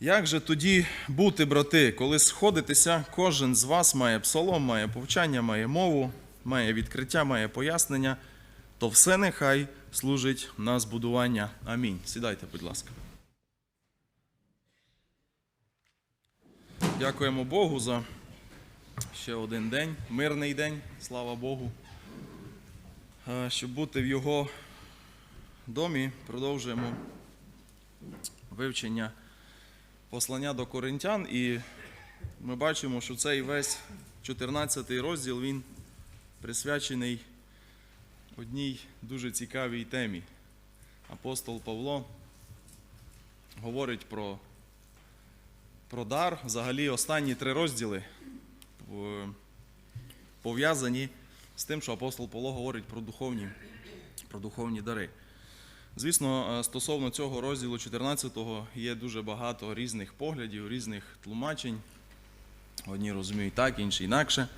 Як же тоді бути, брати, коли сходитеся, кожен з вас має псалом, має повчання, має мову, має відкриття, має пояснення, то все нехай служить на збудування. Амінь. Сідайте, будь ласка. Дякуємо Богу за ще один день, мирний день, слава Богу. Щоб бути в Його домі, продовжуємо вивчення послання до коринтян, і ми бачимо, що цей весь 14 розділ він присвячений одній дуже цікавій темі. Апостол Павло говорить про, про дар. Взагалі, останні три розділи пов'язані з тим, що апостол Павло говорить про духовні, про духовні дари. Звісно, е, стосовно цього розділу 14 є дуже багато різних поглядів, різних тлумачень. Одні розуміють так, інші інакше.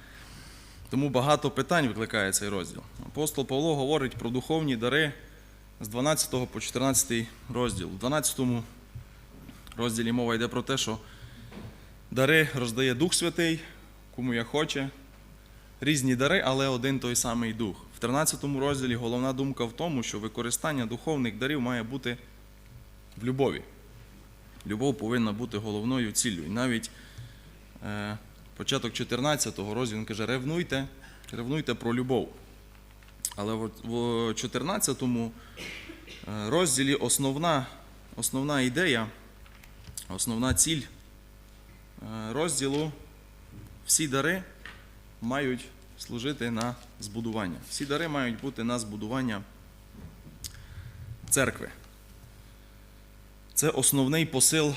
Тому багато питань викликає цей розділ. Апостол Павло говорить про духовні дари з 12 по 14 розділ. У 12 розділі мова йде про те, що дари роздає Дух Святий, кому як хоче. Різні дари, але один той самий дух. В 13 розділі головна думка в тому, що використання духовних дарів має бути в любові. Любов повинна бути головною ціллю. І навіть е, початок 14 розділу він каже: ревнуйте, ревнуйте про любов. Але в, в 14 е, розділі основна, основна ідея, основна ціль е, розділу всі дари мають служити на збудування. Всі дари мають бути на збудування церкви. Це основний посил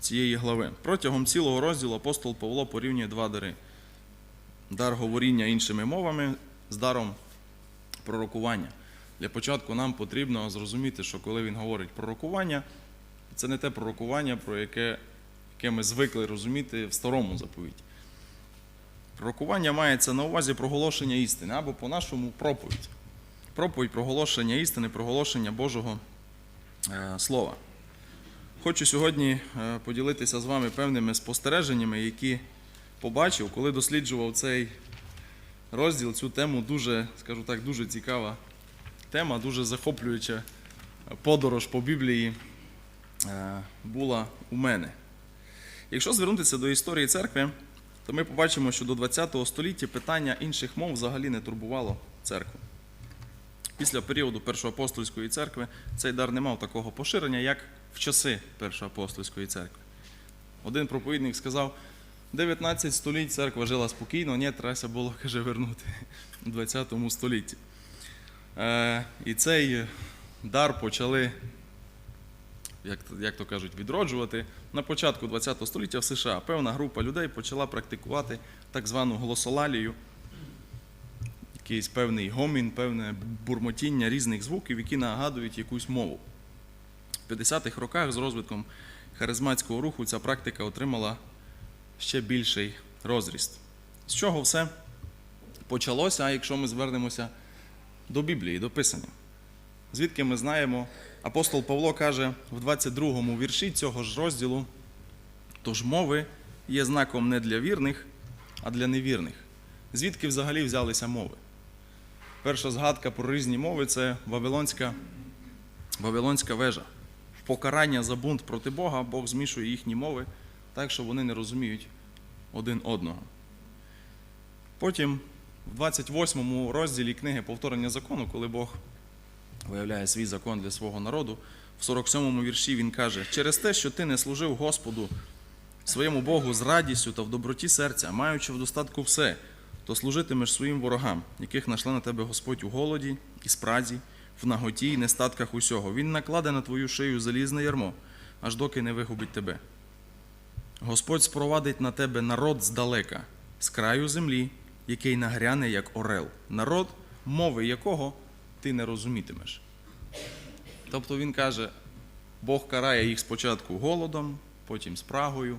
цієї глави. Протягом цілого розділу апостол Павло порівнює два дари: дар говоріння іншими мовами з даром пророкування. Для початку нам потрібно зрозуміти, що коли він говорить пророкування, це не те пророкування, про яке, яке ми звикли розуміти в старому заповіті. Пророкування мається на увазі проголошення істини або по-нашому проповідь. Проповідь проголошення істини, проголошення Божого е, Слова. Хочу сьогодні е, поділитися з вами певними спостереженнями, які побачив, коли досліджував цей розділ, цю тему дуже, скажу так, дуже цікава тема, дуже захоплююча подорож по Біблії е, була у мене. Якщо звернутися до історії церкви, то ми побачимо, що до ХХ століття питання інших мов взагалі не турбувало церкву. Після періоду Першоапостольської церкви цей дар не мав такого поширення, як в часи Першоапостольської церкви. Один проповідник сказав, 19 століть церква жила спокійно, ні, треба було, каже, вернути у 20 столітті. Е, і цей дар почали як, як то кажуть, відроджувати. На початку ХХ століття в США певна група людей почала практикувати так звану голосолалію, якийсь певний гомін, певне бурмотіння різних звуків, які нагадують якусь мову. В 50-х роках з розвитком харизматського руху ця практика отримала ще більший розріст. З чого все почалося, якщо ми звернемося до Біблії, до Писання? Звідки ми знаємо, апостол Павло каже в 22 му вірші цього ж розділу: тож мови є знаком не для вірних, а для невірних. Звідки взагалі взялися мови? Перша згадка про різні мови це Вавилонська, Вавилонська вежа. Покарання за бунт проти Бога Бог змішує їхні мови так, що вони не розуміють один одного. Потім, в 28 му розділі книги Повторення закону, коли Бог виявляє свій закон для свого народу. В 47-му вірші він каже: через те, що ти не служив Господу своєму Богу з радістю та в доброті серця, маючи в достатку все, то служитимеш своїм ворогам, яких нашла на тебе Господь у голоді і спразі, в наготі і нестатках усього. Він накладе на твою шию залізне ярмо, аж доки не вигубить тебе. Господь спровадить на тебе народ здалека, з краю землі, який нагряне, як орел, народ, мови якого ти не розумітимеш. Тобто він каже, Бог карає їх спочатку голодом, потім спрагою,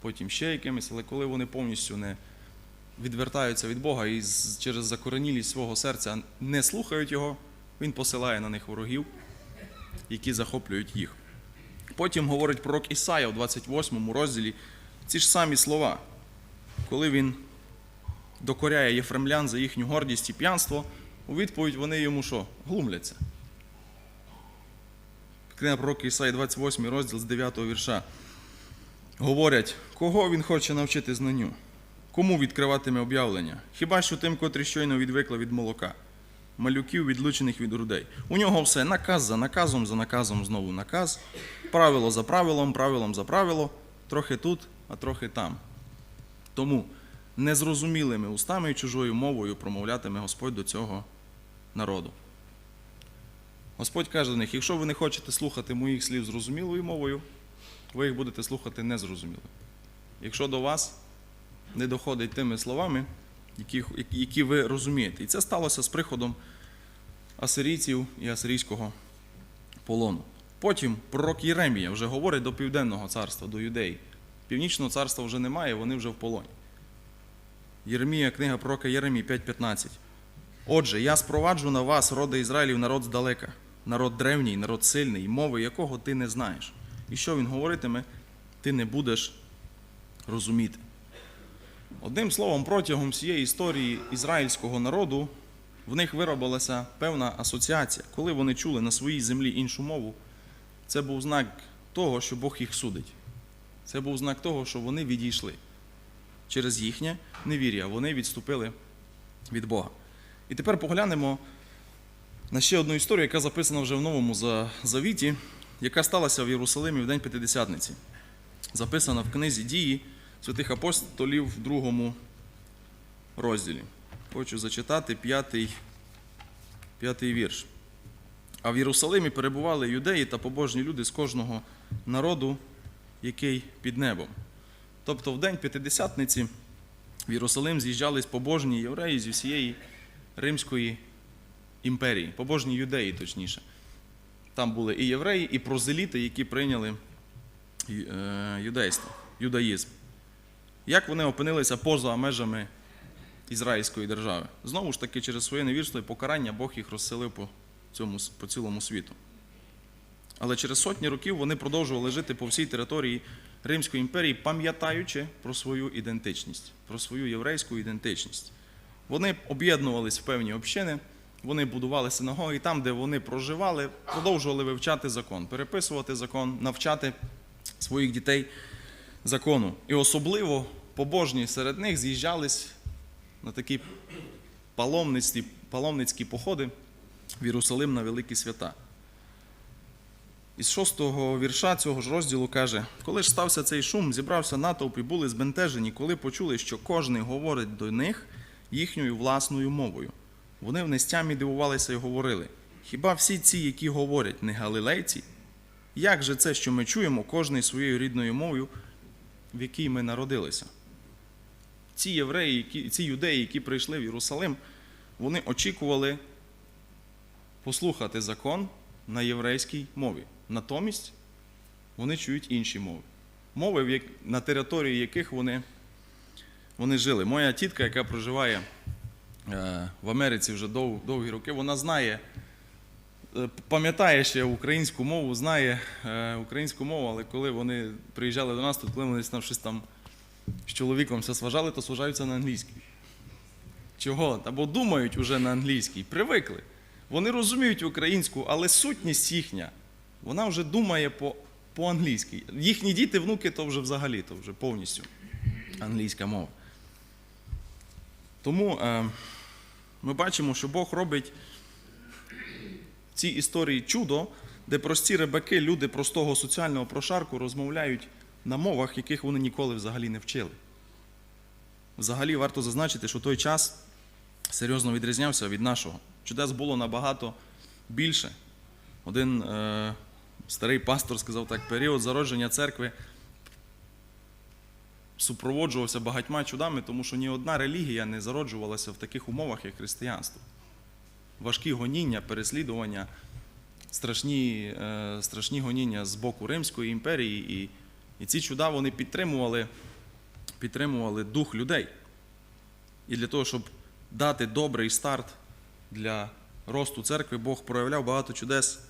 потім ще якимись, але коли вони повністю не відвертаються від Бога і через закоренілість свого серця не слухають Його, Він посилає на них ворогів, які захоплюють їх. Потім говорить пророк Ісая в 28 розділі ці ж самі слова, коли він докоряє єфремлян за їхню гордість і п'янство, у відповідь вони йому що? Глумляться. Книга пророка Ісаї, 28 розділ з 9 вірша. Говорять, кого він хоче навчити знанню? Кому відкриватиме об'явлення? Хіба що тим, котрі щойно відвикли від молока, малюків, відлучених від грудей. У нього все наказ за наказом, за наказом знову наказ, правило за правилом, правилом за правило, трохи тут, а трохи там. Тому незрозумілими устами і чужою мовою промовлятиме Господь до цього народу. Господь каже до них: якщо ви не хочете слухати моїх слів зрозумілою мовою, ви їх будете слухати незрозуміло. Якщо до вас не доходить тими словами, які, які ви розумієте. І це сталося з приходом асирійців і асирійського полону. Потім пророк Єремія вже говорить до Південного царства, до юдеї. Північного царства вже немає, вони вже в полоні. Єремія, книга пророка Єремії 5.15. Отже, я спроваджу на вас, роди Ізраїлів, народ здалека, народ древній, народ сильний, мови якого ти не знаєш. І що він говоритиме, ти не будеш розуміти. Одним словом, протягом всієї історії ізраїльського народу в них виробилася певна асоціація. Коли вони чули на своїй землі іншу мову, це був знак того, що Бог їх судить. Це був знак того, що вони відійшли. Через їхнє невір'я вони відступили від Бога. І тепер поглянемо на ще одну історію, яка записана вже в Новому Завіті, яка сталася в Єрусалимі в День П'ятидесятниці. Записана в книзі дії святих апостолів в другому розділі. Хочу зачитати п'ятий, п'ятий вірш. А в Єрусалимі перебували юдеї та побожні люди з кожного народу, який під небом. Тобто в день П'ятидесятниці в Єрусалим з'їжджались побожні євреї зі всієї Римської імперії, побожні юдеї, точніше. Там були і євреї, і прозеліти, які прийняли е, юдейство, юдаїзм. Як вони опинилися поза межами Ізраїльської держави? Знову ж таки, через своє невірство і покарання Бог їх розселив по, цьому, по цілому світу. Але через сотні років вони продовжували жити по всій території Римської імперії, пам'ятаючи про свою ідентичність, про свою єврейську ідентичність. Вони об'єднувались в певні общини, вони будували синагоги, там, де вони проживали, продовжували вивчати закон, переписувати закон, навчати своїх дітей закону. І особливо побожні серед них з'їжджались на такі паломницькі, паломницькі походи в Єрусалим на великі свята. Із шостого вірша цього ж розділу каже: коли ж стався цей шум, зібрався натовп і були збентежені, коли почули, що кожний говорить до них їхньою власною мовою. Вони в нестямі дивувалися і говорили: хіба всі ці, які говорять, не галилейці? Як же це, що ми чуємо кожний своєю рідною мовою, в якій ми народилися? Ці євреї, ці юдеї, які прийшли в Єрусалим, вони очікували послухати закон на єврейській мові. Натомість вони чують інші мови. Мови, на території яких вони, вони жили. Моя тітка, яка проживає е, в Америці вже дов, довгі роки, вона знає, е, пам'ятає ще українську мову, знає е, українську мову, але коли вони приїжджали до нас, тут коли вони там щось там з чоловіком все сважали, то сважаються на англійській. Чого? Або думають уже на англійській, привикли. Вони розуміють українську, але сутність їхня, вона вже думає по, по-англійськи. Їхні діти, внуки, то вже взагалі, то вже повністю англійська мова. Тому е, ми бачимо, що Бог робить в цій історії чудо, де прості рибаки, люди простого соціального прошарку розмовляють на мовах, яких вони ніколи взагалі не вчили. Взагалі варто зазначити, що той час серйозно відрізнявся від нашого. Чудес було набагато більше. Один е, старий пастор сказав так: період зародження церкви супроводжувався багатьма чудами, тому що ні одна релігія не зароджувалася в таких умовах, як християнство. Важкі гоніння, переслідування, страшні, е, страшні гоніння з боку Римської імперії. І, і ці чуда вони підтримували, підтримували дух людей. І для того, щоб дати добрий старт для росту церкви, Бог проявляв багато чудес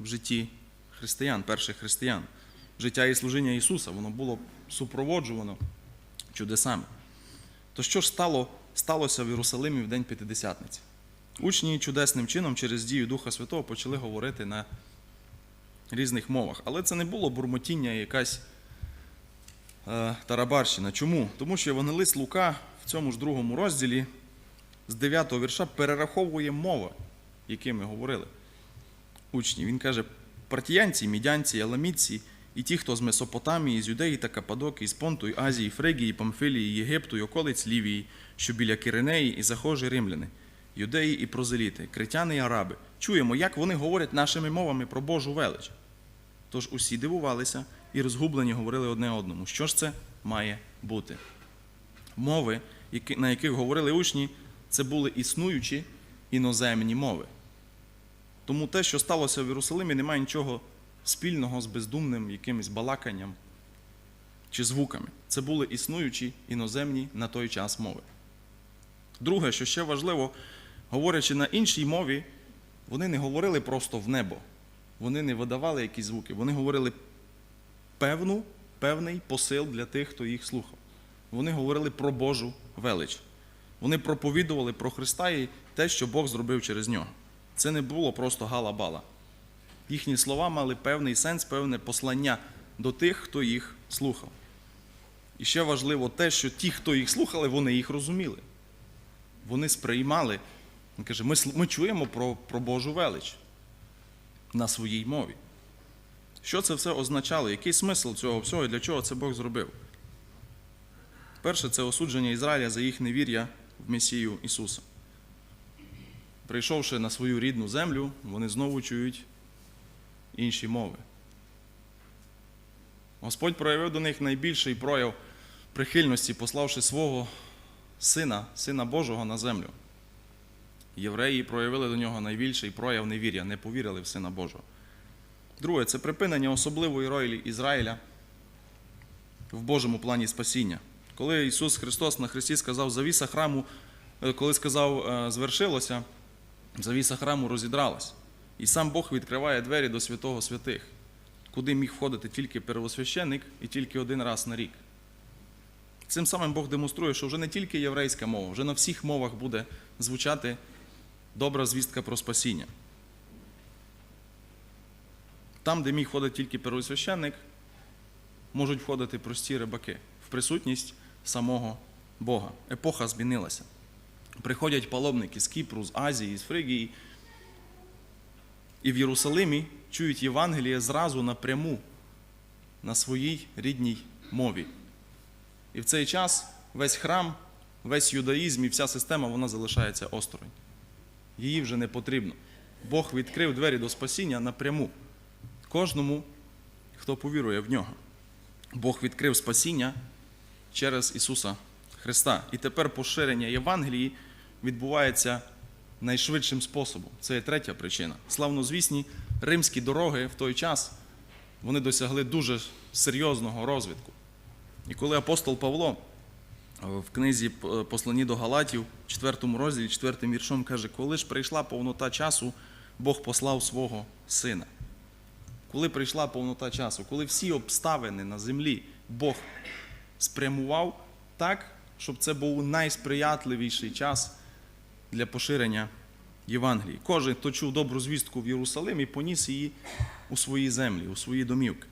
в житті християн, перших християн. Життя і служіння Ісуса, воно було супроводжувано чудесами. То що ж стало, сталося в Єрусалимі в день П'ятидесятниці? Учні чудесним чином через дію Духа Святого почали говорити на різних мовах. Але це не було бурмотіння і якась е, тарабарщина. Чому? Тому що Євангелист Лука в цьому ж другому розділі з 9 вірша перераховує мови, якими говорили учні. Він каже: партіянці, мідянці, еламітці, і ті, хто з Месопотамії, з Юдеї та Кападокії, з Понту, Азії, Фригії, Памфилії, Єгипту, й околиць Лівії, що біля Киринеї, і захожі римляни, юдеї і прозеліти, критяни і араби. Чуємо, як вони говорять нашими мовами про Божу велич. Тож усі дивувалися і розгублені говорили одне одному, що ж це має бути. Мови, на яких говорили учні, це були існуючі іноземні мови. Тому те, що сталося в Єрусалимі, не має нічого спільного з бездумним якимось балаканням чи звуками. Це були існуючі іноземні на той час мови. Друге, що ще важливо, говорячи на іншій мові, вони не говорили просто в небо. Вони не видавали якісь звуки. Вони говорили певну, певний посил для тих, хто їх слухав. Вони говорили про Божу велич. Вони проповідували про Христа і те, що Бог зробив через нього. Це не було просто гала-бала. Їхні слова мали певний сенс, певне послання до тих, хто їх слухав. І ще важливо те, що ті, хто їх слухали, вони їх розуміли. Вони сприймали. Він каже, ми, ми чуємо про, про Божу велич на своїй мові. Що це все означало? Який смисл цього всього і для чого це Бог зробив? Перше, це осудження Ізраїля за їх невір'я в Месію Ісуса. Прийшовши на свою рідну землю, вони знову чують інші мови. Господь проявив до них найбільший прояв прихильності, пославши свого Сина, Сина Божого на землю. Євреї проявили до нього найбільший прояв невір'я, не повірили в Сина Божого. Друге, це припинення особливої ролі Ізраїля в Божому плані спасіння. Коли Ісус Христос на Христі сказав, завіса храму, е, коли сказав, е, звершилося, завіса храму розідралась. І сам Бог відкриває двері до святого святих, куди міг входити тільки первосвященник і тільки один раз на рік. Цим самим Бог демонструє, що вже не тільки єврейська мова, вже на всіх мовах буде звучати добра звістка про спасіння. Там, де міг входити тільки первосвященник, можуть входити прості рибаки в присутність самого Бога. Епоха змінилася. Приходять паломники з Кіпру, з Азії, з Фригії, і в Єрусалимі чують Євангеліє зразу напряму на своїй рідній мові. І в цей час весь храм, весь юдаїзм і вся система вона залишається осторонь. Її вже не потрібно. Бог відкрив двері до спасіння напряму кожному, хто повірує в нього. Бог відкрив спасіння через Ісуса Христа. І тепер поширення Євангелії відбувається найшвидшим способом. Це є третя причина. Славнозвісні римські дороги в той час вони досягли дуже серйозного розвитку. І коли апостол Павло е, в книзі е, Послані до Галатів, 4 розділі, 4 віршом каже, коли ж прийшла повнота часу, Бог послав свого сина. Коли прийшла повнота часу, коли всі обставини на землі Бог спрямував так, щоб це був найсприятливіший час для поширення Євангелії. Кожен, хто чув добру звістку в Єрусалимі, поніс її у свої землі, у свої домівки.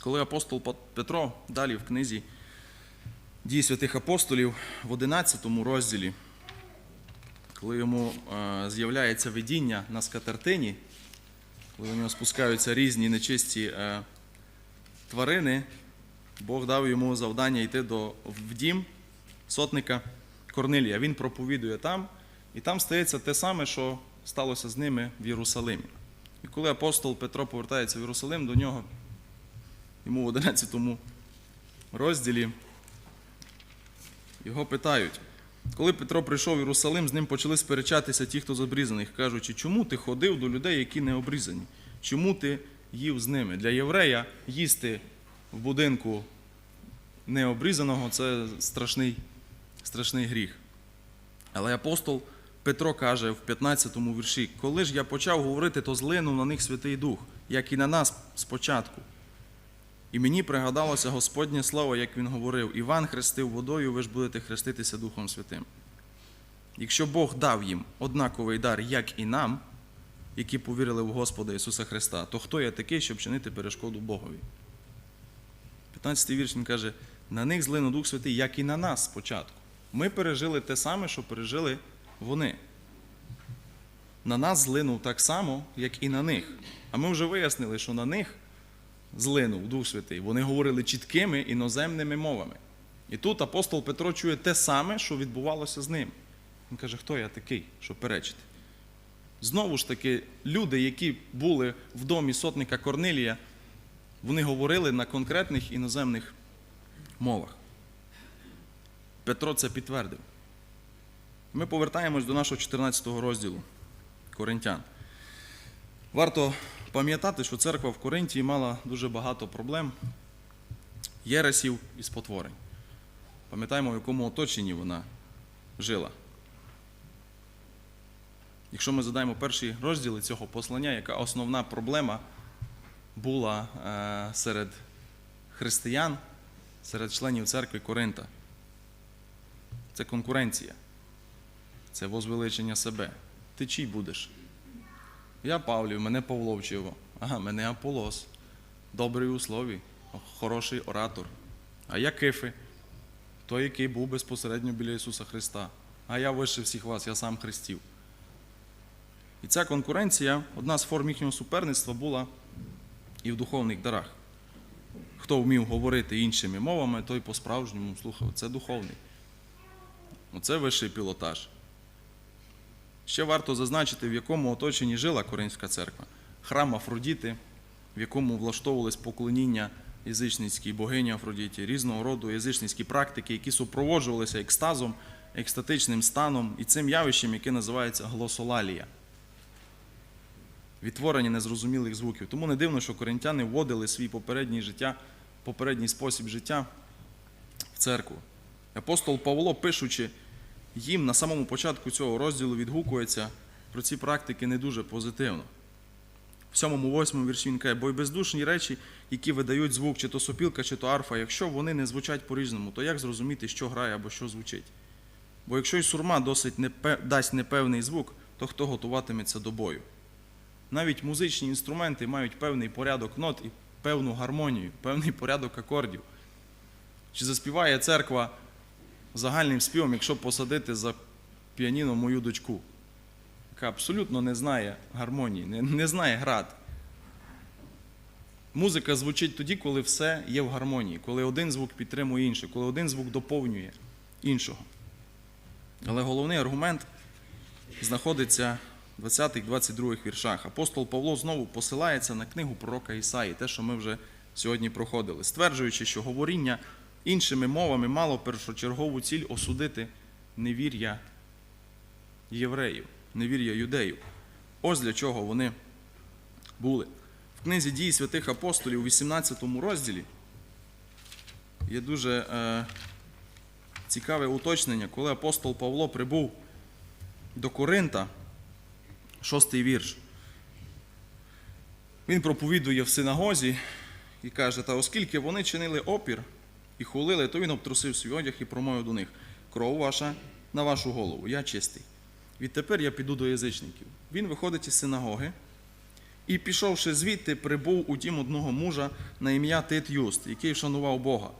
Коли апостол Петро далі в книзі дії святих апостолів в 11 розділі, коли йому е, з'являється видіння на скатертині, коли на нього спускаються різні нечисті е, тварини, Бог дав йому завдання йти до, в дім сотника Корнилія. Він проповідує там, і там стається те саме, що сталося з ними в Єрусалимі. І коли апостол Петро повертається в Єрусалим, до нього йому в 11 розділі його питають. Коли Петро прийшов в Єрусалим, з ним почали сперечатися ті, хто з обрізаних, кажучи, чому ти ходив до людей, які не обрізані? Чому ти їв з ними? Для єврея їсти в будинку необрізаного це страшний, страшний гріх. Але апостол Петро каже в 15 вірші: Коли ж я почав говорити, то злинув на них Святий Дух, як і на нас спочатку. І мені пригадалося Господнє слово, як він говорив: Іван хрестив водою, ви ж будете хреститися Духом Святим. Якщо Бог дав їм однаковий дар, як і нам, які повірили в Господа Ісуса Христа, то хто я такий, щоб чинити перешкоду Богові? 15 вірш він каже: на них злинув Дух Святий, як і на нас спочатку. Ми пережили те саме, що пережили вони. На нас злинув так само, як і на них. А ми вже вияснили, що на них злинув Дух Святий. Вони говорили чіткими іноземними мовами. І тут апостол Петро чує те саме, що відбувалося з ним. Він каже, хто я такий, щоб перечити? Знову ж таки, люди, які були в домі сотника Корнилія, вони говорили на конкретних іноземних мовах. Петро це підтвердив. Ми повертаємось до нашого 14 розділу Коринтян. Варто пам'ятати, що церква в Коринті мала дуже багато проблем, єресів і спотворень. Пам'ятаємо, в якому оточенні вона жила. Якщо ми задаємо перші розділи цього послання, яка основна проблема була е, серед християн, серед членів церкви Коринта. Це конкуренція, це возвеличення себе. Ти чий будеш? Я Павлів, мене Павло вчив. Ага, мене Аполос. Добрий у слові, хороший оратор. А я Кифи, той, який був безпосередньо біля Ісуса Христа. А я вище всіх вас, я сам хрестів. І ця конкуренція, одна з форм їхнього суперництва була і в духовних дарах. Хто вмів говорити іншими мовами, той по-справжньому слухав. Це духовний. Оце вищий пілотаж. Ще варто зазначити, в якому оточенні жила Коринська церква. Храм Афродіти, в якому влаштовувались поклоніння язичницькій богині Афродіті, різного роду язичницькі практики, які супроводжувалися екстазом, екстатичним станом і цим явищем, яке називається глосолалія. Відтворення незрозумілих звуків. Тому не дивно, що коринтяни вводили свій попередній життя, попередній спосіб життя в церкву. Апостол Павло, пишучи їм на самому початку цього розділу, відгукується про ці практики не дуже позитивно. В 7-8 вірші він каже, бо й бездушні речі, які видають звук, чи то сопілка, чи то арфа, якщо вони не звучать по-різному, то як зрозуміти, що грає або що звучить? Бо якщо й сурма досить непе... дасть непевний звук, то хто готуватиметься до бою? Навіть музичні інструменти мають певний порядок нот і певну гармонію, певний порядок акордів. Чи заспіває церква загальним співом, якщо посадити за піаніно мою дочку, яка абсолютно не знає гармонії, не, не знає грати. Музика звучить тоді, коли все є в гармонії, коли один звук підтримує інший, коли один звук доповнює іншого. Але головний аргумент знаходиться в 20-22 віршах. Апостол Павло знову посилається на книгу пророка Ісаї, те, що ми вже сьогодні проходили, стверджуючи, що говоріння іншими мовами мало першочергову ціль осудити невір'я євреїв, невір'я юдеїв. Ось для чого вони були. В книзі дії святих апостолів у 18 розділі є дуже е, цікаве уточнення, коли апостол Павло прибув до Коринта, шостий вірш. Він проповідує в синагозі і каже: Та оскільки вони чинили опір і хулили, то він обтрусив свій одяг і промовив до них: кров ваша на вашу голову, я чистий. Відтепер я піду до язичників. Він виходить із синагоги і, пішовши звідти, прибув у дім одного мужа на ім'я Тит Юст, який вшанував Бога.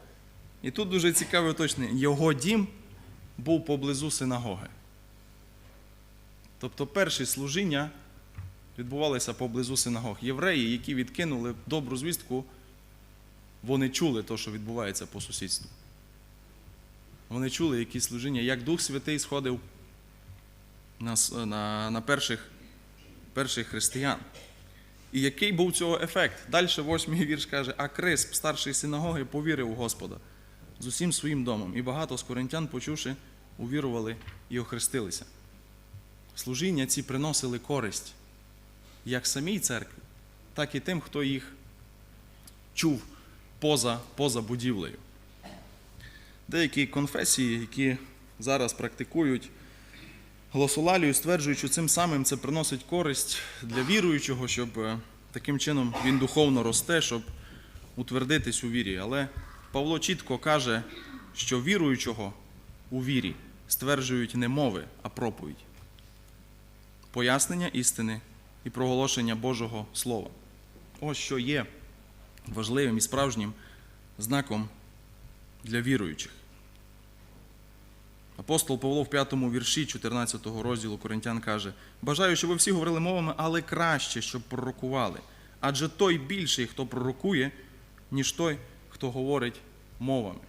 І тут дуже цікаве уточнення. Його дім був поблизу синагоги. Тобто перші служіння відбувалися поблизу синагог. Євреї, які відкинули добру звістку, вони чули те, що відбувається по сусідству. Вони чули якісь служіння, як Дух Святий сходив на, на, на перших, перших християн. І який був цього ефект? Далі восьмий вірш каже, а Крисп, старший синагоги, повірив у Господа з усім своїм домом. І багато з коринтян, почувши, увірували і охрестилися. Служіння ці приносили користь як самій церкві, так і тим, хто їх чув поза, поза будівлею. Деякі конфесії, які зараз практикують Глосолалію, стверджуючи цим самим, це приносить користь для віруючого, щоб е, таким чином він духовно росте, щоб утвердитись у вірі. Але Павло чітко каже, що віруючого у вірі стверджують не мови, а проповідь. Пояснення істини і проголошення Божого Слова. Ось що є важливим і справжнім знаком для віруючих. Апостол Павло в п'ятому вірші 14 розділу Коринтян каже: Бажаю, щоб ви всі говорили мовами, але краще, щоб пророкували. Адже той більший, хто пророкує, ніж той, хто говорить мовами.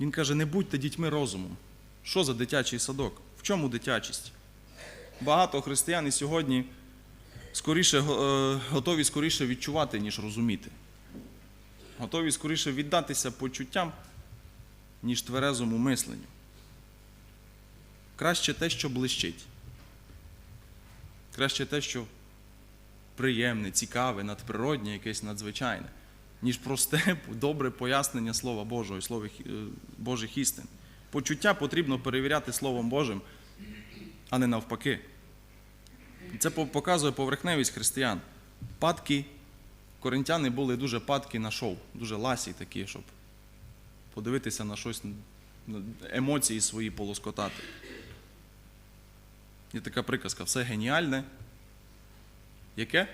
Він каже: не будьте дітьми розуму. Що за дитячий садок? В чому дитячість? Багато християн і сьогодні скоріше, е, готові скоріше відчувати, ніж розуміти. Готові скоріше віддатися почуттям, ніж тверезому мисленню. Краще те, що блищить. Краще те, що приємне, цікаве, надприроднє, якесь надзвичайне, ніж просте, добре пояснення Слова Божого і слов, е, Божих істин. Почуття потрібно перевіряти Словом Божим, а не навпаки. Це показує поверхневість християн. Падки, коринтяни були дуже падки на шоу, дуже ласі такі, щоб подивитися на щось, емоції свої полоскотати. Є така приказка: все геніальне. Яке?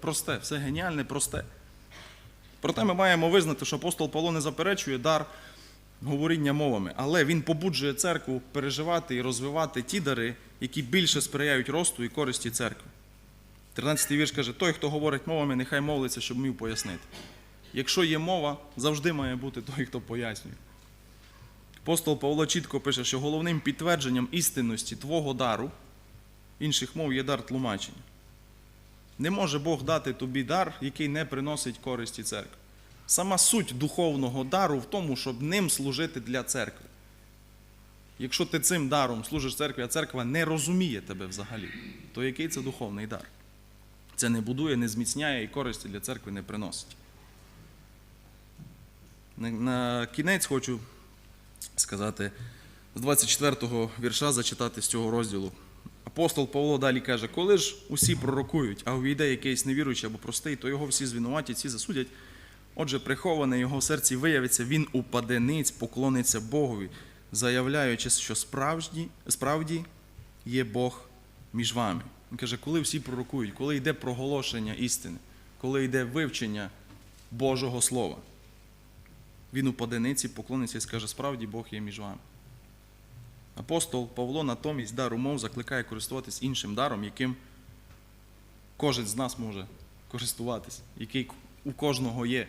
Просте, все геніальне, просте. Проте ми маємо визнати, що апостол Павло не заперечує дар говоріння мовами, але він побуджує церкву переживати і розвивати ті дари, які більше сприяють росту і користі церкви. 13 вірш каже: той, хто говорить мовами, нехай мовиться, щоб міг пояснити. Якщо є мова, завжди має бути той, хто пояснює. Апостол Павло чітко пише, що головним підтвердженням істинності твого дару інших мов є дар тлумачення. Не може Бог дати тобі дар, який не приносить користі церкви. Сама суть духовного дару в тому, щоб ним служити для церкви. Якщо ти цим даром служиш церкві, а церква не розуміє тебе взагалі, то який це духовний дар? Це не будує, не зміцняє і користі для церкви не приносить. На, кінець хочу сказати з 24-го вірша зачитати з цього розділу. Апостол Павло далі каже: коли ж усі пророкують, а увійде якийсь невіруючий або простий, то його всі звинуватять, всі засудять. Отже, приховане його серці виявиться, він упаде ниць, поклониться Богові, заявляючи, що справді, справді є Бог між вами. Він каже, коли всі пророкують, коли йде проголошення істини, коли йде вивчення Божого Слова, він упаде ниці, поклониться і скаже, справді Бог є між вами. Апостол Павло натомість дар умов закликає користуватись іншим даром, яким кожен з нас може користуватись, який у кожного є.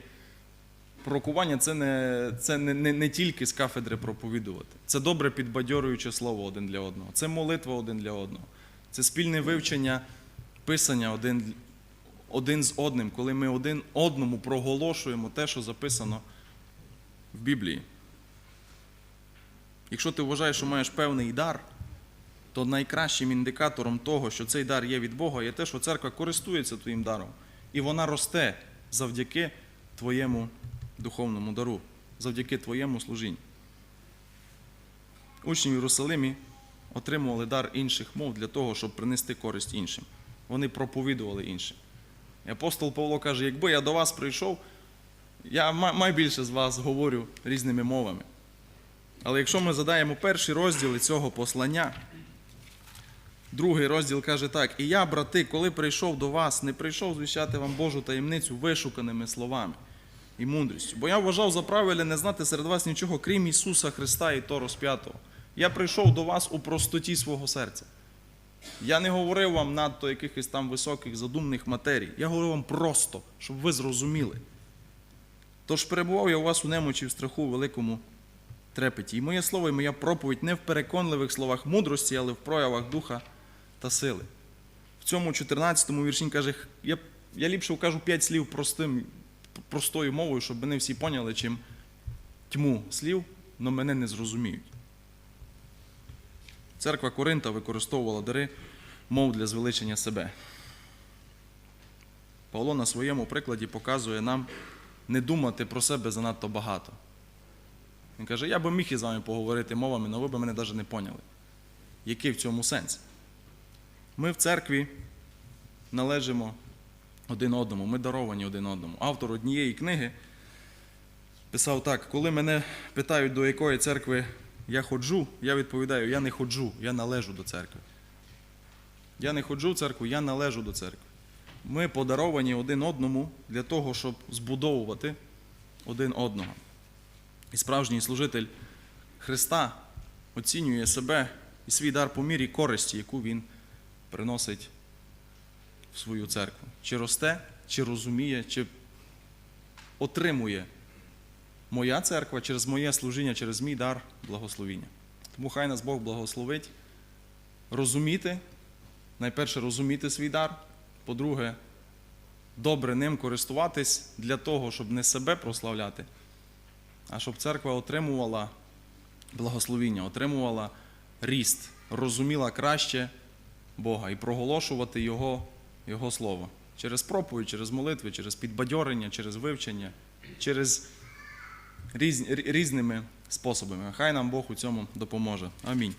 Пророкування це не, це не, не, не тільки з кафедри проповідувати. Це добре підбадьорююче слово один для одного. Це молитва один для одного. Це спільне вивчення писання один, один з одним, коли ми один одному проголошуємо те, що записано в Біблії. Якщо ти вважаєш, що маєш певний дар, то найкращим індикатором того, що цей дар є від Бога, є те, що церква користується твоїм даром. І вона росте завдяки твоєму духовному дару, завдяки твоєму служінню. Учні в Єрусалимі отримували дар інших мов для того, щоб принести користь іншим. Вони проповідували іншим. І апостол Павло каже: якби я до вас прийшов, я майбільше з вас говорю різними мовами. Але якщо ми задаємо перші розділи цього послання, другий розділ каже так: І я, брати, коли прийшов до вас, не прийшов звіщати вам Божу таємницю вишуканими словами і мудрістю. Бо я вважав за правильне не знати серед вас нічого, крім Ісуса Христа і то розп'ятого. Я прийшов до вас у простоті свого серця. Я не говорив вам надто якихось там високих задумних матерій. Я говорив вам просто, щоб ви зрозуміли. Тож перебував я у вас у немочі в страху великому трепеті. І моє слово, і моя проповідь не в переконливих словах мудрості, але в проявах духа та сили. В цьому 14-му вірші каже, я, я ліпше вкажу 5 слів простим, простою мовою, щоб вони всі поняли, чим тьму слів, але мене не зрозуміють. Церква Коринта використовувала дари мов для звеличення себе. Павло на своєму прикладі показує нам не думати про себе занадто багато. Він каже, я би міг із вами поговорити мовами, але ви б мене навіть не поняли. Який в цьому сенс? Ми в церкві належимо один одному, ми даровані один одному. Автор однієї книги писав так: коли мене питають, до якої церкви я ходжу, я відповідаю, я не ходжу, я належу до церкви. Я не ходжу в церкву, я належу до церкви. Ми подаровані один одному для того, щоб збудовувати один одного. І справжній служитель Христа оцінює себе і свій дар по мірі користі, яку він приносить свою церкву. Чи росте, чи розуміє, чи отримує моя церква через моє служіння, через мій дар благословіння. Тому хай нас Бог благословить розуміти, найперше розуміти свій дар, по-друге, добре ним користуватись для того, щоб не себе прославляти, а щоб церква отримувала благословіння, отримувала ріст, розуміла краще Бога і проголошувати Його, Його Слово через проповідь, через молитви, через підбадьорення, через вивчення, через різ, різними способами. Хай нам Бог у цьому допоможе. Амінь.